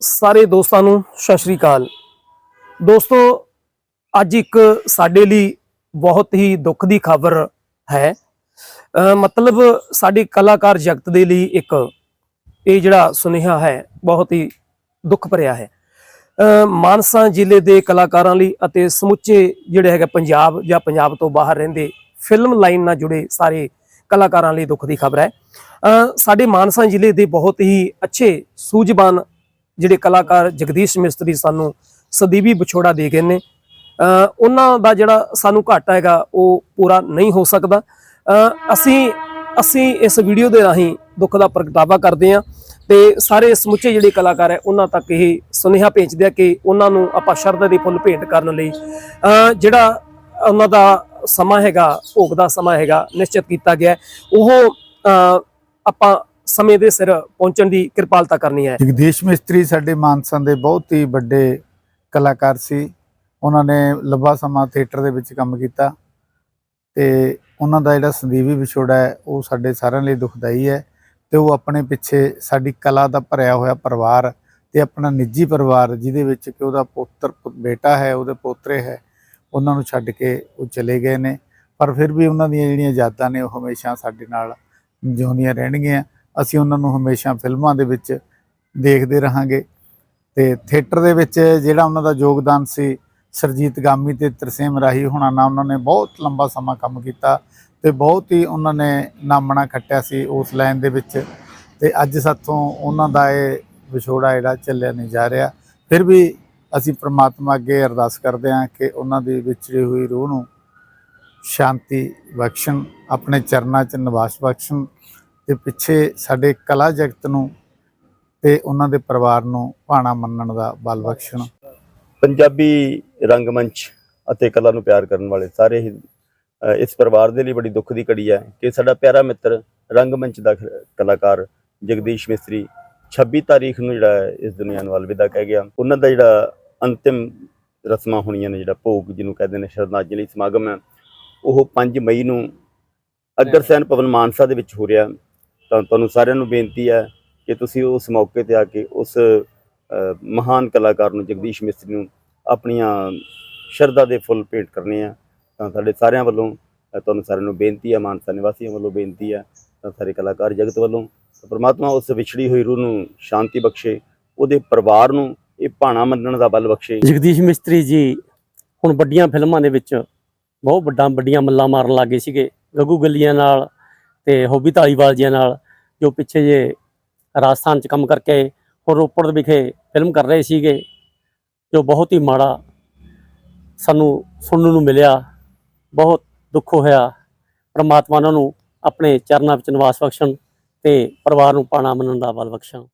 ਸਾਰੇ ਦੋਸਤਾਂ ਨੂੰ ਸਤਿ ਸ਼੍ਰੀ ਅਕਾਲ। ਦੋਸਤੋ, ਅੱਜ ਇੱਕ ਸਾਡੇ ਲਈ ਬਹੁਤ ਹੀ ਦੁੱਖ ਦੀ ਖਬਰ ਹੈ। ਮਤਲਬ ਸਾਡੇ ਕਲਾਕਾਰ ਜਗਤ ਦੇ ਲਈ ਇੱਕ ਇਹ ਜਿਹੜਾ ਸੁਨੇਹਾ ਹੈ, ਬਹੁਤ ਹੀ ਦੁੱਖ ਭਰਿਆ ਹੈ। ਮਾਨਸਾ ਜ਼ਿਲ੍ਹੇ ਦੇ ਕਲਾਕਾਰਾਂ ਲਈ ਅਤੇ ਸਮੁੱਚੇ ਜਿਹੜੇ ਹੈਗੇ ਪੰਜਾਬ ਜਾਂ ਪੰਜਾਬ ਤੋਂ ਬਾਹਰ ਰਹਿੰਦੇ ਫਿਲਮ ਲਾਈਨ ਨਾਲ ਜੁੜੇ ਸਾਰੇ ਕਲਾਕਾਰਾਂ ਲਈ ਦੁੱਖ ਦੀ ਖਬਰ ਹੈ। ਸਾਡੇ ਮਾਨਸਾ ਜ਼ਿਲ੍ਹੇ ਦੇ ਬਹੁਤ ਹੀ ਅੱਛੇ, ਸੂਝਵਾਨ ਜਿਹੜੇ ਕਲਾਕਾਰ ਜਗਦੀਸ਼ ਮਿਸਤਰੀ ਸਾਨੂੰ ਸਦੀਵੀ ਵਿਛੋੜਾ ਦੇ ਗਏ ਨੇ। ਉਹਨਾਂ ਦਾ ਜਿਹੜਾ ਸਾਨੂੰ ਘਾਟਾ ਹੈਗਾ, ਉਹ ਪੂਰਾ ਨਹੀਂ ਹੋ ਸਕਦਾ। ਅਸੀਂ ਅਸੀਂ ਇਸ ਵੀਡੀਓ ਦੇ ਰਾਹੀਂ ਦੁੱਖ ਦਾ ਪ੍ਰਗਟਾਵਾ ਕਰਦੇ ਹਾਂ ਤੇ ਸਾਰੇ ਸਮੁੱਚੇ ਜਿਹੜੇ ਕਲਾਕਾਰ ਹੈ, ਉਹਨਾਂ ਤੱਕ ਇਹ ਸੁਨੇਹਾ ਭੇਜਦੇ ਆ ਕਿ ਉਹਨਾਂ ਨੂੰ ਆਪਾਂ ਸ਼ਰਧਾ ਦੇ ਫੁੱਲ ਭੇਂਟ ਕਰਨ ਲਈ ਜਿਹੜਾ ਉਹਨਾਂ ਦਾ ਸਮਾਂ ਹੈਗਾ, ਭੋਗ ਦਾ ਸਮਾਂ ਹੈਗਾ, ਨਿਸ਼ਚਿਤ ਕੀਤਾ ਗਿਆ। ਉਹ ਆਪਾਂ ਸਮੇਂ ਦੇ ਸਿਰ ਪਹੁੰਚਣ ਦੀ ਕਿਰਪਾਲਤਾ ਕਰਨੀ ਹੈ। ਜਗਦੀਸ਼ ਮਿਸਤਰੀ ਸਾਡੇ ਮਾਨਸਾ ਦੇ ਬਹੁਤ ਹੀ ਵੱਡੇ ਕਲਾਕਾਰ ਸੀ। ਉਹਨਾਂ ਨੇ ਲੰਬਾ ਸਮਾਂ ਥੀਏਟਰ ਦੇ ਵਿੱਚ ਕੰਮ ਕੀਤਾ ਤੇ ਉਹਨਾਂ ਦਾ ਜਿਹੜਾ ਸੰਦੀਵੀ ਵਿਛੋੜਾ ਹੈ, ਉਹ ਸਾਡੇ ਸਾਰਿਆਂ ਲਈ ਦੁਖਦਾਈ ਹੈ ਤੇ ਉਹ ਆਪਣੇ ਪਿੱਛੇ ਸਾਡੀ ਕਲਾ ਦਾ ਭਰਿਆ ਹੋਇਆ ਪਰਿਵਾਰ ਤੇ ਆਪਣਾ ਨਿੱਜੀ ਪਰਿਵਾਰ ਜਿਹਦੇ ਵਿੱਚ ਕਿ ਉਹਦਾ ਪੁੱਤਰ ਬੇਟਾ ਹੈ, ਉਹਦੇ ਪੋਤਰੇ ਹੈ, ਉਹਨਾਂ ਨੂੰ ਛੱਡ ਕੇ ਉਹ ਚਲੇ ਗਏ ਨੇ। ਪਰ ਫਿਰ ਵੀ ਉਹਨਾਂ ਦੀਆਂ ਜਿਹੜੀਆਂ ਯਾਦਾਂ ਨੇ, ਉਹ ਹਮੇਸ਼ਾ ਸਾਡੇ ਨਾਲ ਜਿਉਂਦੀਆਂ ਰਹਿਣਗੀਆਂ। ਅਸੀਂ ਉਹਨਾਂ ਨੂੰ ਹਮੇਸ਼ਾ ਫਿਲਮਾਂ ਦੇ ਵਿੱਚ ਦੇਖਦੇ ਰਹਾਂਗੇ। ਤੇ ਥੀਏਟਰ ਦੇ ਵਿੱਚ ਜਿਹੜਾ ਉਹਨਾਂ ਦਾ ਯੋਗਦਾਨ ਸੀ, ਸਰਜੀਤ ਗਾਮੀ ਤੇ ਤਰਸੇਮ ਰਾਹੀ ਹੋਣਾ ਨਾਲ ਉਹਨਾਂ ਨੇ ਬਹੁਤ ਲੰਬਾ ਸਮਾਂ ਕੰਮ ਕੀਤਾ ਤੇ ਬਹੁਤ ਹੀ ਉਹਨਾਂ ਨੇ ਨਾਮਣਾ ਖੱਟਿਆ ਸੀ ਉਸ ਲਾਈਨ ਦੇ ਵਿੱਚ। ਤੇ ਅੱਜ ਸਾਥੋਂ ਉਹਨਾਂ ਦਾ ਇਹ ਵਿਛੋੜਾ ਜਿਹੜਾ ਚੱਲਿਆ ਨਹੀਂ ਜਾ ਰਿਹਾ। ਫਿਰ ਵੀ ਅਸੀਂ ਪ੍ਰਮਾਤਮਾ ਅੱਗੇ ਅਰਦਾਸ ਕਰਦੇ ਹਾਂ ਕਿ ਉਹਨਾਂ ਦੀ ਵਿਛੜੀ ਹੋਈ ਰੂਹ ਨੂੰ ਸ਼ਾਂਤੀ ਬਖਸ਼ਣ, ਆਪਣੇ ਚਰਨਾਂ 'ਚ ਨਿਵਾਸ ਬਖਸ਼ਣ ਤੇ ਪਿੱਛੇ ਸਾਡੇ ਕਲਾ ਜਗਤ ਨੂੰ ਤੇ ਉਹਨਾਂ ਦੇ ਪਰਿਵਾਰ ਨੂੰ ਭਾਣਾ ਮੰਨਣ ਦਾ ਬਲ ਬਖਸ਼ਣ। ਪੰਜਾਬੀ ਰੰਗਮੰਚ ਅਤੇ ਕਲਾ ਨੂੰ ਪਿਆਰ ਕਰਨ ਵਾਲੇ ਸਾਰੇ ਹੀ ਇਸ ਪਰਿਵਾਰ ਦੇ ਲਈ ਬੜੀ ਦੁੱਖ ਦੀ ਘੜੀ ਹੈ ਕਿ ਸਾਡਾ ਪਿਆਰਾ ਮਿੱਤਰ ਰੰਗਮੰਚ ਦਾ ਕਲਾਕਾਰ ਜਗਦੀਸ਼ ਮਿਸਤਰੀ 26 ਤਾਰੀਖ ਨੂੰ ਜਿਹੜਾ ਇਸ ਦੁਨੀਆ ਨੂੰ ਅਲਵਿਦਾ ਕਹਿ ਗਿਆ। ਉਹਨਾਂ ਦਾ ਜਿਹੜਾ ਅੰਤਿਮ ਰਸਮਾਂ ਹੋਣੀਆਂ ਨੇ, ਜਿਹੜਾ ਭੋਗ ਜਿਹਨੂੰ ਕਹਿੰਦੇ ਨੇ, ਸ਼ਰਧਾਂਜਲੀ ਸਮਾਗਮ ਹੈ, ਉਹ 5 ਮਈ ਨੂੰ ਅਗਰਸੈਨ ਭਵਨ ਮਾਨਸਾ ਦੇ ਵਿੱਚ ਹੋ ਰਿਹਾ ਤਾਂ ਤੁਹਾਨੂੰ ਸਾਰਿਆਂ ਨੂੰ ਬੇਨਤੀ ਹੈ ਕਿ ਤੁਸੀਂ ਉਸ ਮੌਕੇ ਤੇ ਆ ਕੇ ਉਸ ਮਹਾਨ ਕਲਾਕਾਰ ਨੂੰ ਜਗਦੀਸ਼ ਮਿਸਤਰੀ ਨੂੰ ਆਪਣੀਆਂ ਸ਼ਰਧਾ ਦੇ ਫੁੱਲ ਭੇਟ ਕਰਨੇ ਆ। ਤਾਂ ਸਾਡੇ ਸਾਰਿਆਂ ਵੱਲੋਂ ਤੁਹਾਨੂੰ ਸਾਰਿਆਂ ਨੂੰ ਬੇਨਤੀ ਹੈ, ਮਾਨਸਾ ਨਿਵਾਸੀਆਂ ਵੱਲੋਂ ਬੇਨਤੀ ਹੈ, ਤਾਂ ਸਾਰੇ ਕਲਾਕਾਰ ਜਗਤ ਵੱਲੋਂ। ਪਰਮਾਤਮਾ ਉਸ ਵਿਛੜੀ ਹੋਈ ਰੂਹ ਨੂੰ ਸ਼ਾਂਤੀ ਬਖਸ਼ੇ, ਉਹਦੇ ਪਰਿਵਾਰ ਨੂੰ ਇਹ ਭਾਣਾ ਮੰਨਣ ਦਾ ਬਲ ਬਖਸ਼ੇ। ਜਗਦੀਸ਼ ਮਿਸਤਰੀ ਜੀ, ਹੁਣ ਵੱਡੀਆਂ ਫਿਲਮਾਂ ਦੇ ਵਿੱਚ ਬਹੁਤ ਵੱਡਾ, ਵੱਡੀਆਂ ਮੱਲਾਂ ਮਾਰਨ ਲੱਗੇ ਸੀਗੇ। ਗੱਗੂ ਗੱਲੀਆਂ ਨਾਲ ਤੇ ਹੋਬੀ ਧਾਲੀਵਾਲ ਜੀਆਂ ਨਾਲ ਜੋ ਪਿੱਛੇ ਜੇ ਰਾਜਸਥਾਨ 'ਚ ਕੰਮ ਕਰਕੇ ਹੋਰ ਰੋਪੜ ਦੇ ਵਿਖੇ ਫਿਲਮ ਕਰ ਰਹੇ ਸੀਗੇ, ਜੋ ਬਹੁਤ ਹੀ ਮਾੜਾ ਸਾਨੂੰ ਸੁਣਨ ਨੂੰ ਮਿਲਿਆ, ਬਹੁਤ ਦੁੱਖ ਹੋਇਆ। ਪ੍ਰਮਾਤਮਾ ਉਹਨਾਂ ਨੂੰ ਆਪਣੇ ਚਰਨਾਂ ਵਿੱਚ ਨਿਵਾਸ ਬਖਸ਼ਣ ਤੇ ਪਰਿਵਾਰ ਨੂੰ ਪਾਣਾ ਮੰਨਣ ਦਾ ਬਲ ਬਖਸ਼ਣ।